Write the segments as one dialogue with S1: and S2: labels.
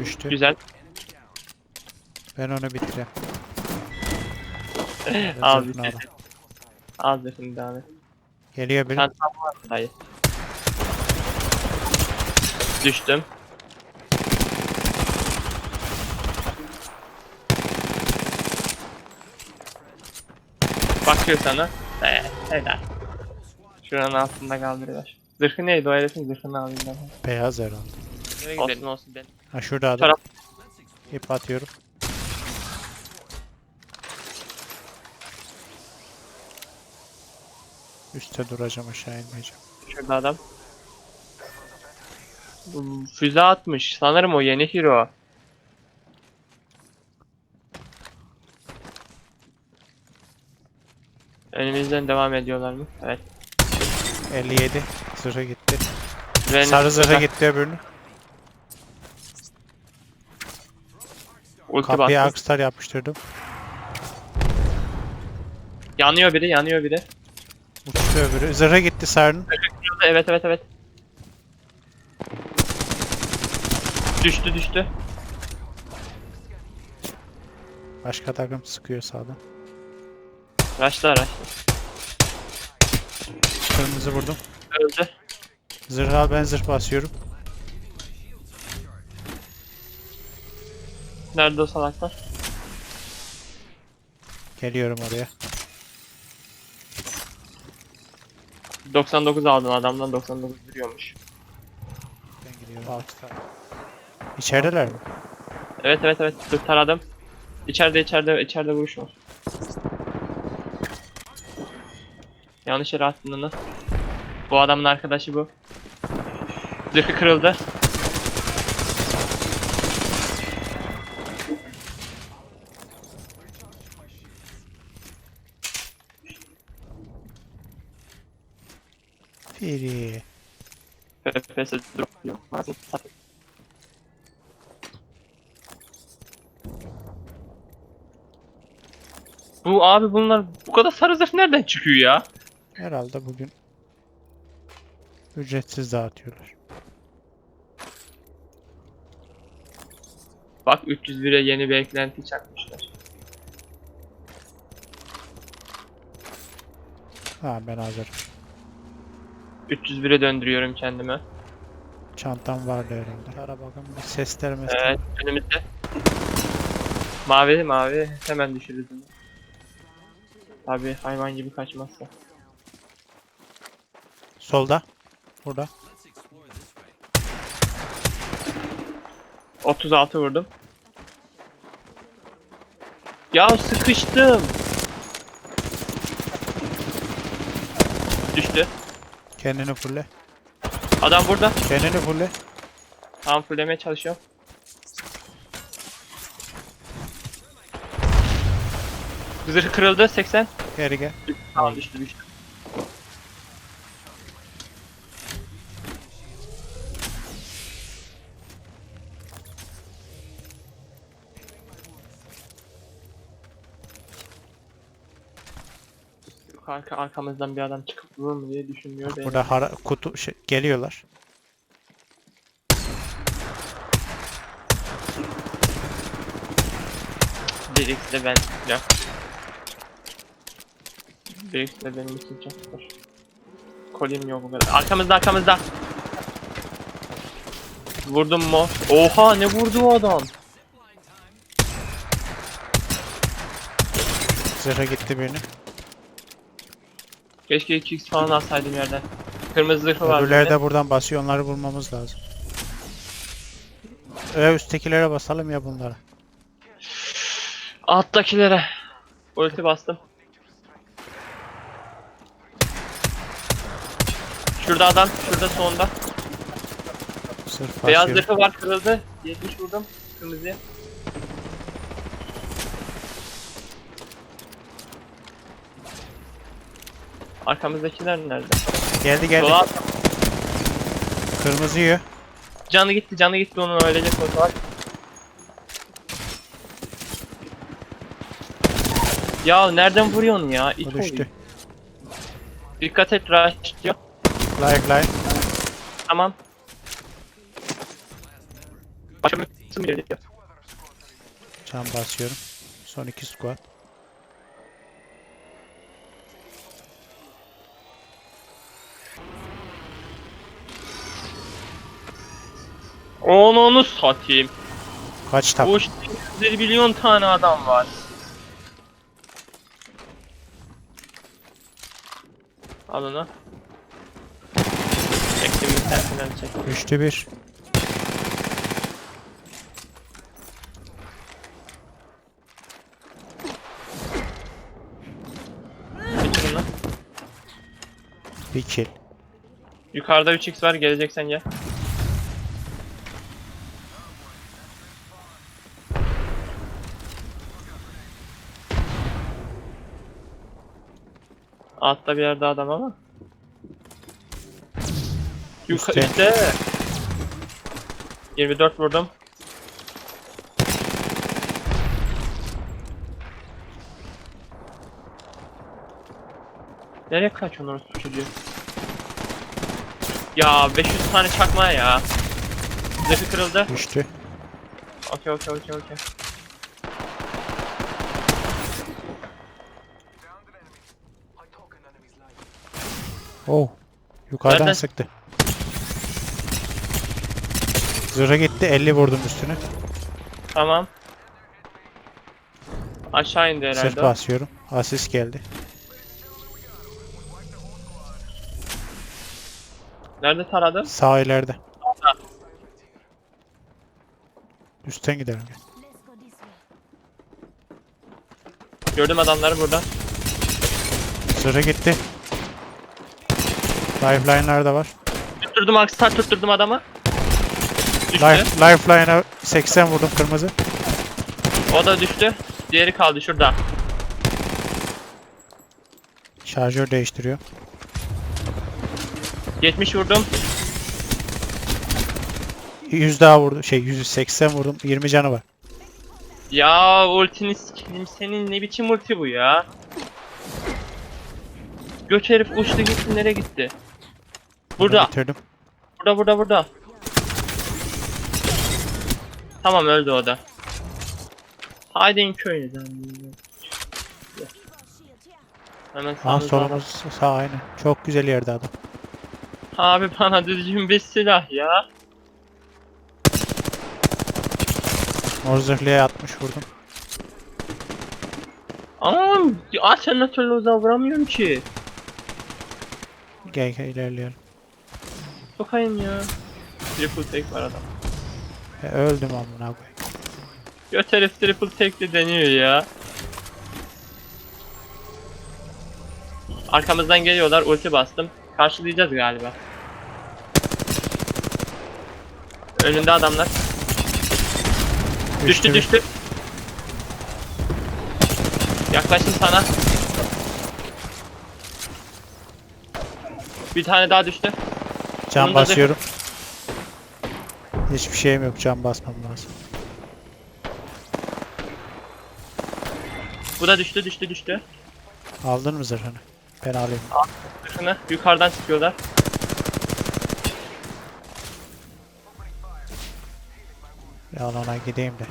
S1: Düştü.
S2: Güzel.
S1: Ben onu bitireyim.
S2: Al
S1: Zırhını
S2: bitir.
S1: alın.
S2: Al zırhını devam et.
S1: Geliyor biri.
S2: Sen tam var mı dayı? Düştüm. Bakıyor sana. Ee, helal. Şuranın altında kaldırıyorlar. Zırhı neydi o herifin zırhını alayım ben.
S1: Beyaz herhalde.
S2: Nereye gidelim olsun benim.
S1: Ha şurada adam.
S2: Taraf.
S1: İp atıyorum. Üste duracağım aşağı inmeyeceğim.
S2: Şurada adam. Füze atmış. Sanırım o yeni hero. Önümüzden devam ediyorlar mı? Evet.
S1: 57. Zırhı gitti.
S2: Ren-
S1: Sarı zırhı gitti öbürünü.
S2: Ulti
S1: Kapıya
S2: bastı.
S1: akstar yapıştırdım.
S2: Yanıyor biri, yanıyor biri.
S1: Uçtu öbürü. Zırhı gitti sarının.
S2: Evet, evet, evet. Düştü, düştü.
S1: Başka takım sıkıyor sağdan.
S2: Raşla, raşla.
S1: Kırmızı vurdum.
S2: Öldü.
S1: Zırh al ben zırh basıyorum.
S2: Nerede o salaklar?
S1: Geliyorum oraya.
S2: 99 aldım adamdan 99 duruyormuş.
S1: Ben gidiyorum. Altı tane. İçerideler mi?
S2: Evet, evet, evet. Dur taradım. İçeride, içeride, içeride vuruş var. Yanlış yere attın onu. Bu adamın arkadaşı bu. Zırhı kırıldı.
S1: Firi.
S2: FPS duruyor. Bu abi bunlar bu kadar sarı zırh nereden çıkıyor ya?
S1: Herhalde bugün ücretsiz dağıtıyorlar.
S2: Bak 301'e yeni bir eklenti çakmışlar.
S1: Ha ben hazırım.
S2: 301'e döndürüyorum kendimi.
S1: Çantam vardı herhalde. Ara bakın bir sesler mesela.
S2: Evet önümüzde. Mavi mavi hemen düşürürüz. Tabi hayvan gibi kaçmazsa.
S1: Solda. Burada.
S2: 36 vurdum. Ya sıkıştım. Düştü.
S1: Kendini fulle.
S2: Adam burada.
S1: Kendini fulle.
S2: Tam fullemeye çalışıyorum. Zırh kırıldı 80.
S1: Geri gel.
S2: Tamam düştü düştü. Yok arka arkamızdan bir adam çıkıp vurur mu diye düşünmüyor.
S1: Burada hara kutu şey, geliyorlar.
S2: Birisi de ben ya. Birisi de benim için çok zor. Kolim yok bu kadar. Arkamızda arkamızda. Vurdum mu? Oha ne vurdu o adam?
S1: Zırha gitti birini.
S2: Keşke 2x falan alsaydım yerden. Kırmızı zırhı var.
S1: Öbürleri de buradan basıyor. Onları bulmamız lazım. Ya üsttekilere basalım ya bunlara.
S2: Alttakilere. Ulti bastım. Şurada adam, şurada sonda.
S1: Sırf
S2: Beyaz
S1: basıyorum.
S2: zırhı var kırıldı. 70 vurdum. Kırmızıya. Arkamızdakiler nerede?
S1: Geldi geldi.
S2: Sola
S1: Kırmızı yiyor.
S2: canı gitti, canı gitti onun ölecek o var. Ya nereden vuruyorsun ya?
S1: O düştü.
S2: oluyor. Dikkat et rush diyor.
S1: Live live.
S2: Tamam. Başka bir-
S1: Can basıyorum. Son iki squad.
S2: Onu onu satayım.
S1: Kaç tak?
S2: Bu işte 150 milyon tane adam var. Al onu. Çektim bir tersinden çek.
S1: Üçte bir. Bir kill.
S2: Yukarıda 3x var geleceksen gel. Altta bir yerde adam ama. Yuka
S1: Üstte.
S2: üstte. 24 vurdum. Nereye kaçıyorsun orası çocuğu? Ya 500 tane çakma ya. Zırhı kırıldı.
S1: Düştü.
S2: Okey okey okey okey.
S1: Oh. Yukarıdan
S2: Nereden?
S1: sıktı. Zırha gitti 50 vurdum üstüne.
S2: Tamam. Aşağı indi
S1: Sırt
S2: herhalde. o.
S1: basıyorum. Asist geldi.
S2: Nerede taradı?
S1: Sağ ileride. Üstten gidelim.
S2: Gördüm adamları burada.
S1: Zırha gitti. Lifeline'lar da var.
S2: Tutturdum aksar tutturdum adamı. Düştü.
S1: Life, Lifeline'a 80 vurdum kırmızı.
S2: O da düştü. Diğeri kaldı şurada.
S1: Şarjör değiştiriyor.
S2: 70 vurdum.
S1: 100 daha vurdu. Şey 180 vurdum. 20 canı var.
S2: Ya ultini sikeyim senin ne biçim ulti bu ya? Göç herif uçtu gitti nereye gitti? Burada.
S1: Bitirdim.
S2: Burada burada burada. Tamam öldü o da. Haydi
S3: here.
S2: Hemen
S1: Ha solumuz sağ aynı. Çok güzel yerde adam.
S2: Abi bana düzgün bir silah ya.
S1: Mor zırhlıya 60 vurdum.
S2: Ama ya sen ne türlü uzağa vuramıyorum ki.
S1: Gel gel ilerleyelim.
S2: Sokayım ya. Triple take var adam.
S1: E, öldüm amına koyayım.
S2: Göt herif triple take de deniyor ya. Arkamızdan geliyorlar ulti bastım. Karşılayacağız galiba. Önünde adamlar. Düştü düştü. Yaklaştım sana. Bir tane daha düştü.
S1: Can
S2: zırh-
S1: basıyorum. Hiçbir şeyim yok. Can basmam lazım.
S2: Bu da düştü düştü düştü.
S1: Aldın mı zırhını? Ben alayım.
S2: Bakın yukarıdan sıkıyorlar.
S1: Ya ona gideyim de.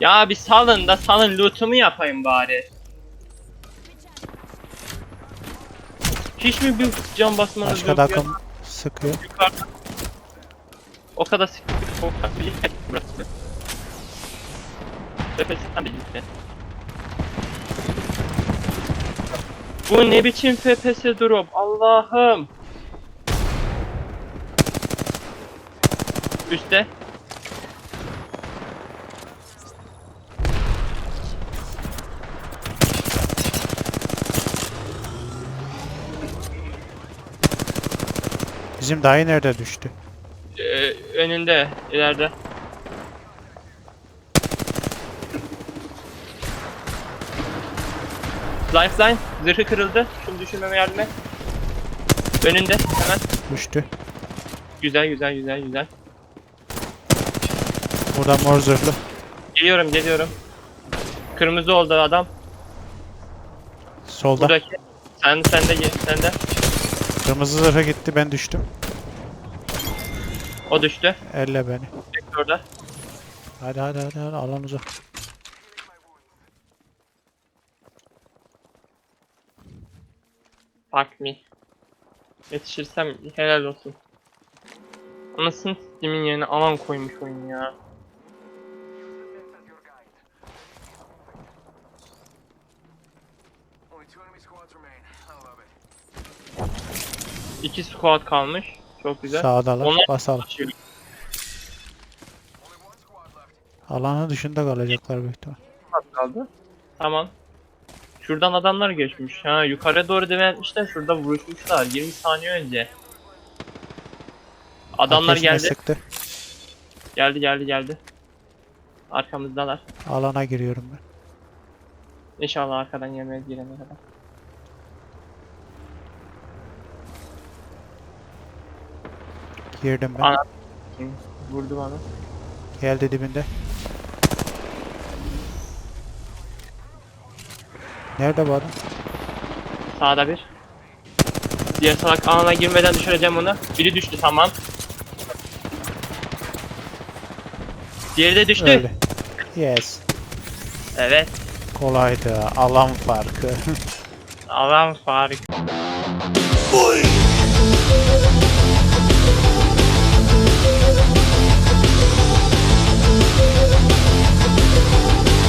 S2: Ya bir salın da salın lootumu yapayım bari. Hiç mi bir can basmanız
S1: Başka
S2: yok ya?
S1: takım sıkıyor.
S2: Yukarıda. O kadar. O kadar bir yer burası. Tepesinden de gitti. Bu ne biçim FPS drop? Allah'ım. Üste.
S1: Bizim dayı nerede düştü?
S2: Ee, önünde, ileride. Lifeline, zırhı kırıldı. Şunu düşürmeme yardım et. Önünde, hemen.
S1: Düştü.
S2: Güzel, güzel, güzel, güzel.
S1: Burada mor zırhlı.
S2: Geliyorum, geliyorum. Kırmızı oldu adam.
S1: Solda.
S2: Buradaki. Sen, sen de, gel, sen de.
S1: Kırmızı zırha gitti ben düştüm.
S2: O düştü.
S1: Elle beni.
S2: Orada.
S1: Hadi hadi hadi, hadi. alan uzak.
S2: Fuck me. Yetişirsem helal olsun. Anasını sistemin yerine alan koymuş oyun ya. İki squad kalmış. Çok güzel.
S1: Sağdalar.
S2: Onlar-
S1: Basalım.
S4: Left.
S1: Alanın dışında kalacaklar büyük ihtimal.
S2: kaldı. Tamam. Şuradan adamlar geçmiş. Ha yukarı doğru devam etmişler. Şurada vuruşmuşlar 20 saniye önce. Adamlar
S1: Ateşine
S2: geldi.
S1: sıktı.
S2: Geldi geldi geldi. Arkamızdalar.
S1: Alana giriyorum ben.
S2: İnşallah arkadan yemeğe girene kadar.
S1: Girdim ben.
S2: Ana- Vurdu bana.
S1: Geldi dibinde. Nerede bu adam?
S2: Sağda bir. Diğer salak alana girmeden düşüreceğim onu. Biri düştü tamam. Diğeri de düştü.
S1: Öyle. Yes.
S2: Evet.
S1: Kolaydı. Alan farkı.
S2: Alan fark.
S1: Oy!